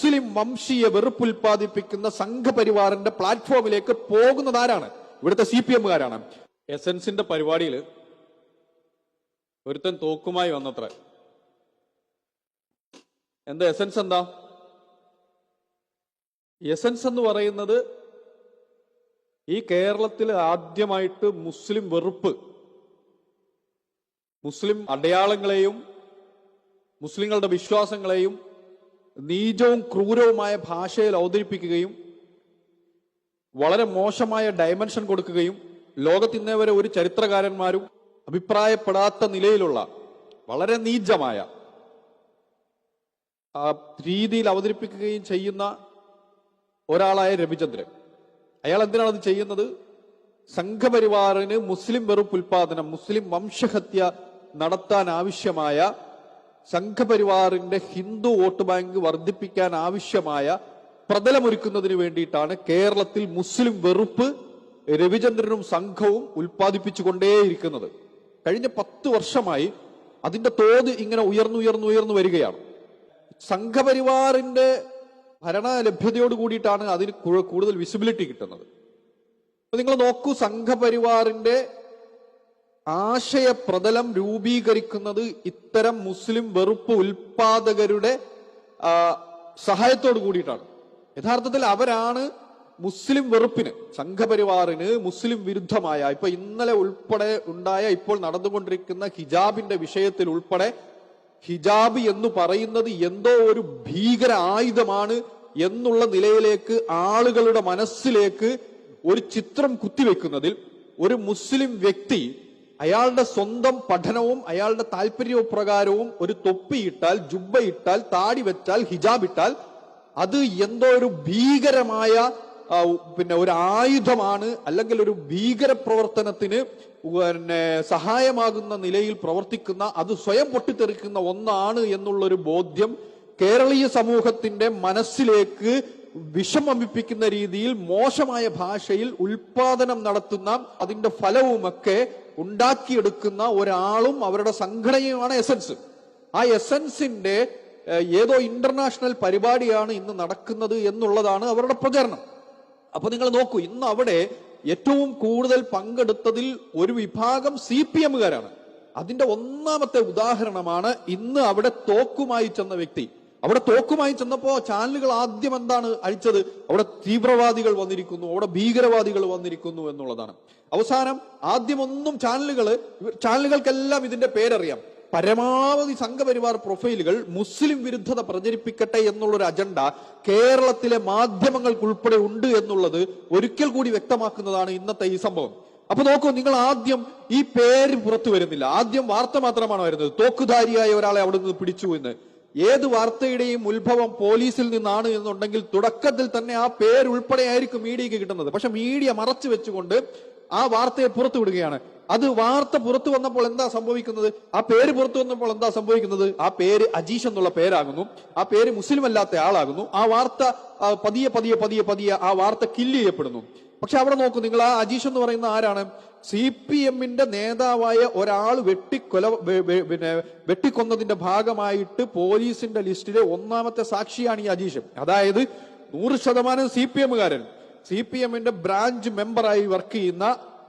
മുസ്ലിം വംശീയ വെറുപ്പ് ഉൽപ്പാദിപ്പിക്കുന്ന സംഘപരിവാറിന്റെ പ്ലാറ്റ്ഫോമിലേക്ക് പോകുന്നത് ആരാണ്? ഇവിടുത്തെ സി പി എമ്മുകാരാണ്. എസൻസിന്റെ പരിപാടിയിൽ ഒരുത്തൻ തോക്കുമായി വന്നത്ര. എന്താ എസൻസ് എന്താ? എസൻസ് എന്ന് പറയുന്നത് ഈ കേരളത്തിൽ ആദ്യമായിട്ട് മുസ്ലിം വെറുപ്പ് മുസ്ലിം അടയാളങ്ങളെയും മുസ്ലിങ്ങളുടെ വിശ്വാസങ്ങളെയും നീചവും ക്രൂരവുമായ ഭാഷയിൽ അവതരിപ്പിക്കുകയും വളരെ മോശമായ ഡയമെൻഷൻ കൊടുക്കുകയും ലോകത്തിന്നേ വരെ ഒരു ചരിത്രകാരന്മാരും അഭിപ്രായപ്പെടാത്ത നിലയിലുള്ള വളരെ നീചമായ രീതിയിൽ അവതരിപ്പിക്കുകയും ചെയ്യുന്ന ഒരാളായ രവിചന്ദ്രൻ. അയാൾ എന്തിനാണ് അത് ചെയ്യുന്നത്? സംഘപരിവാറിന് മുസ്ലിം വെറുപ്പ് ഉൽപാദനം മുസ്ലിം വംശഹത്യ നടത്താൻ ആവശ്യമായ സംഘപരിവാറിന്റെ ഹിന്ദു വോട്ട് ബാങ്ക് വർദ്ധിപ്പിക്കാൻ ആവശ്യമായ പ്രതലമൊരുക്കുന്നതിന് വേണ്ടിയിട്ടാണ് കേരളത്തിൽ മുസ്ലിം വെറുപ്പ് രവിചന്ദ്രനും സംഘവും ഉൽപ്പാദിപ്പിച്ചുകൊണ്ടേയിരിക്കുന്നത്. കഴിഞ്ഞ പത്ത് വർഷമായി അതിന്റെ തോത് ഇങ്ങനെ ഉയർന്നു ഉയർന്നു ഉയർന്നു വരികയാണ്. സംഘപരിവാറിന്റെ ഭരണ ലഭ്യതയോട് കൂടിയിട്ടാണ് അതിന് കൂടുതൽ വിസിബിലിറ്റി കിട്ടുന്നത്. നിങ്ങൾ നോക്കൂ സംഘപരിവാറിന്റെ ആശയപ്രതലം രൂപീകരിക്കുന്നത് ഇത്തരം മുസ്ലിം വെറുപ്പ് ഉൽപാദകരുടെ സഹായത്തോട് കൂടിയിട്ടാണ്. യഥാർത്ഥത്തിൽ അവരാണ് മുസ്ലിം വെറുപ്പിന് സംഘപരിവാറിന് മുസ്ലിം വിരുദ്ധമായ ഇപ്പൊ ഇന്നലെ ഉൾപ്പെടെ ഉണ്ടായ ഇപ്പോൾ നടന്നുകൊണ്ടിരിക്കുന്ന ഹിജാബിന്റെ വിഷയത്തിൽ ഉൾപ്പെടെ ഹിജാബ് എന്ന് പറയുന്നത് എന്തോ ഒരു ഭീകര ആയുധമാണ് എന്നുള്ള നിലയിലേക്ക് ആളുകളുടെ മനസ്സിലേക്ക് ഒരു ചിത്രം കുത്തിവെക്കുന്നതിൽ ഒരു മുസ്ലിം വ്യക്തി അയാളുടെ സ്വന്തം പഠനവും അയാളുടെ താല്പര്യപ്രകാരവും ഒരു തൊപ്പി ഇട്ടാൽ തൊപ്പിയിട്ടാൽ ജുബ്ബയിട്ടാൽ താടി വെച്ചാൽ ഹിജാബ് ഇട്ടാൽ അത് എന്തോ ഒരു ഭീകരമായ പിന്നെ ഒരു ആയുധമാണ് അല്ലെങ്കിൽ ഒരു ഭീകര പ്രവർത്തനത്തിന് പിന്നെ സഹായമാകുന്ന നിലയിൽ പ്രവർത്തിക്കുന്ന അത് സ്വയം പൊട്ടിത്തെറിക്കുന്ന ഒന്നാണ് എന്നുള്ളൊരു ബോധ്യം കേരളീയ സമൂഹത്തിന്റെ മനസ്സിലേക്ക് വിഷമമിപ്പിക്കുന്ന രീതിയിൽ മോശമായ ഭാഷയിൽ ഉൽപാദനം നടത്തുന്ന അതിന്റെ ഫലവുമൊക്കെ ഉണ്ടാക്കിയെടുക്കുന്ന ഒരാളും അവരുടെ സംഘടനയുമാണ് എസൻസ് ആ എസൻസിന്റെ ഏതോ ഇന്റർനാഷണൽ പരിപാടിയാണ് ഇന്ന് നടക്കുന്നത് എന്നുള്ളതാണ് അവരുടെ പ്രചരണം. അപ്പൊ നിങ്ങൾ നോക്കൂ ഇന്ന് അവിടെ ഏറ്റവും കൂടുതൽ പങ്കെടുത്തതിൽ ഒരു വിഭാഗം സി പി എമ്മുകാരാണ്. അതിന്റെ ഒന്നാമത്തെ ഉദാഹരണമാണ് ഇന്ന് അവിടെ തോക്കുമായി ചെന്ന വ്യക്തി. അവിടെ തോക്കുമായി ചെന്നപ്പോ ചാനലുകൾ ആദ്യം എന്താണ് അഴിച്ചത്? അവിടെ തീവ്രവാദികൾ വന്നിരിക്കുന്നു അവിടെ ഭീകരവാദികൾ വന്നിരിക്കുന്നു എന്നുള്ളതാണ്. അവസാനം ആദ്യമൊന്നും ചാനലുകൾ ചാനലുകൾക്കെല്ലാം ഇതിന്റെ പേരറിയാം. പരമാവധി സംഘപരിവാർ പ്രൊഫൈലുകൾ മുസ്ലിം വിരുദ്ധത പ്രചരിപ്പിക്കട്ടെ എന്നുള്ളൊരു അജണ്ട കേരളത്തിലെ മാധ്യമങ്ങൾക്കുൾപ്പെടെ ഉണ്ട് എന്നുള്ളത് ഒരിക്കൽ കൂടി വ്യക്തമാക്കുന്നതാണ് ഇന്നത്തെ ഈ സംഭവം. അപ്പൊ നോക്കൂ നിങ്ങൾ ആദ്യം ഈ പേര് പുറത്തു വരുന്നില്ല. ആദ്യം വാർത്ത മാത്രമാണ് വരുന്നത്? തോക്കുധാരിയായ ഒരാളെ അവിടെ നിന്ന് പിടിച്ചു എന്ന്. ഏത് വാർത്തയുടെയും ഉത്ഭവം പോലീസിൽ നിന്നാണ് എന്നുണ്ടെങ്കിൽ തുടക്കത്തിൽ തന്നെ ആ പേര് ഉൾപ്പെടെ മീഡിയക്ക് കിട്ടുന്നത്. പക്ഷെ മീഡിയ മറച്ചു വെച്ചുകൊണ്ട് ആ വാർത്തയെ പുറത്തു വിടുകയാണ് അത് വാർത്ത പുറത്തു വന്നപ്പോൾ എന്താ സംഭവിക്കുന്നത്? ആ പേര് പുറത്തു വന്നപ്പോൾ എന്താ സംഭവിക്കുന്നത്? ആ പേര് അജീഷ് എന്നുള്ള പേരാകുന്നു. ആ പേര് മുസ്ലിം അല്ലാത്ത ആളാകുന്നു. ആ വാർത്ത പതിയെ പതിയെ പതിയെ പതിയെ ആ വാർത്ത കില്ല് ചെയ്യപ്പെടുന്നു. പക്ഷെ അവിടെ നോക്കൂ നിങ്ങൾ ആ അജീഷ് എന്ന് പറയുന്ന ആരാണ്? സി പി എമ്മിന്റെ നേതാവായ ഒരാൾ വെട്ടിക്കൊല പിന്നെ വെട്ടിക്കൊന്നതിന്റെ ഭാഗമായിട്ട് പോലീസിന്റെ ലിസ്റ്റിലെ ഒന്നാമത്തെ സാക്ഷിയാണ് ഈ അജീഷ്. അതായത് നൂറ് ശതമാനം സി പി എമ്മുകാരൻ. സി പി എമ്മിന്റെ ബ്രാഞ്ച് മെമ്പറായി വർക്ക് ചെയ്യുന്ന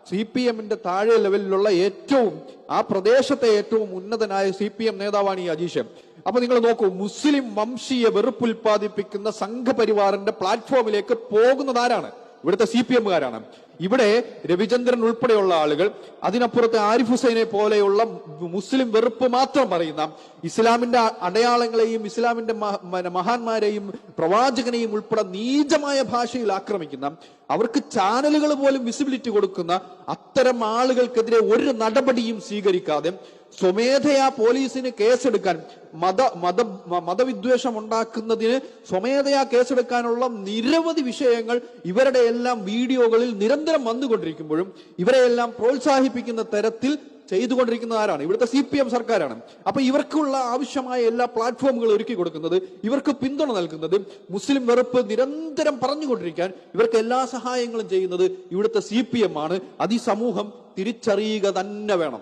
സി പി എമ്മിന്റെ താഴെ ലെവലിലുള്ള ഏറ്റവും ആ പ്രദേശത്തെ ഏറ്റവും ഉന്നതനായ സി പി എം നേതാവാണ് ഈ അജീഷൻ അപ്പൊ നിങ്ങൾ നോക്കൂ മുസ്ലിം വംശീയ വെറുപ്പ് ഉൽപ്പാദിപ്പിക്കുന്ന സംഘപരിവാറിന്റെ പ്ലാറ്റ്ഫോമിലേക്ക് പോകുന്നത് ആരാണ്? ഇവിടുത്തെ സി പി എമ്മുകാരാണ് ഇവിടെ രവിചന്ദ്രൻ ഉൾപ്പെടെയുള്ള ആളുകൾ അതിനപ്പുറത്ത് ആരിഫ് ഹുസൈനെ പോലെയുള്ള മുസ്ലിം വെറുപ്പ് മാത്രം പറയുന്ന ഇസ്ലാമിന്റെ അടയാളങ്ങളെയും ഇസ്ലാമിന്റെ മഹാന്മാരെയും പ്രവാചകനെയും ഉൾപ്പെടെ നീചമായ ഭാഷയിൽ ആക്രമിക്കുന്ന അവർക്ക് ചാനലുകൾ പോലും വിസിബിലിറ്റി കൊടുക്കുന്ന അത്തരം ആളുകൾക്കെതിരെ ഒരു നടപടിയും സ്വീകരിക്കാതെ സ്വമേധയാ പോലീസിന് കേസെടുക്കാൻ മത മത മതവിദ്വേഷം ഉണ്ടാക്കുന്നതിന് സ്വമേധയാ കേസെടുക്കാനുള്ള നിരവധി വിഷയങ്ങൾ ഇവരുടെ എല്ലാം വീഡിയോകളിൽ നിരന്തരം വന്നുകൊണ്ടിരിക്കുമ്പോഴും ഇവരെയെല്ലാം പ്രോത്സാഹിപ്പിക്കുന്ന തരത്തിൽ ചെയ്തുകൊണ്ടിരിക്കുന്നത് ആരാണ് ഇവിടുത്തെ സി പി എം സർക്കാരാണ്. അപ്പൊ ഇവർക്കുള്ള ആവശ്യമായ എല്ലാ പ്ലാറ്റ്ഫോമുകളും ഒരുക്കി കൊടുക്കുന്നത് ഇവർക്ക് പിന്തുണ നൽകുന്നത് മുസ്ലിം വെറുപ്പ് നിരന്തരം പറഞ്ഞുകൊണ്ടിരിക്കാൻ ഇവർക്ക് എല്ലാ സഹായങ്ങളും ചെയ്യുന്നത് ഇവിടുത്തെ സി പി എം ആണ്. അതിസമൂഹം സമൂഹം തിരിച്ചറിയുക തന്നെ വേണം.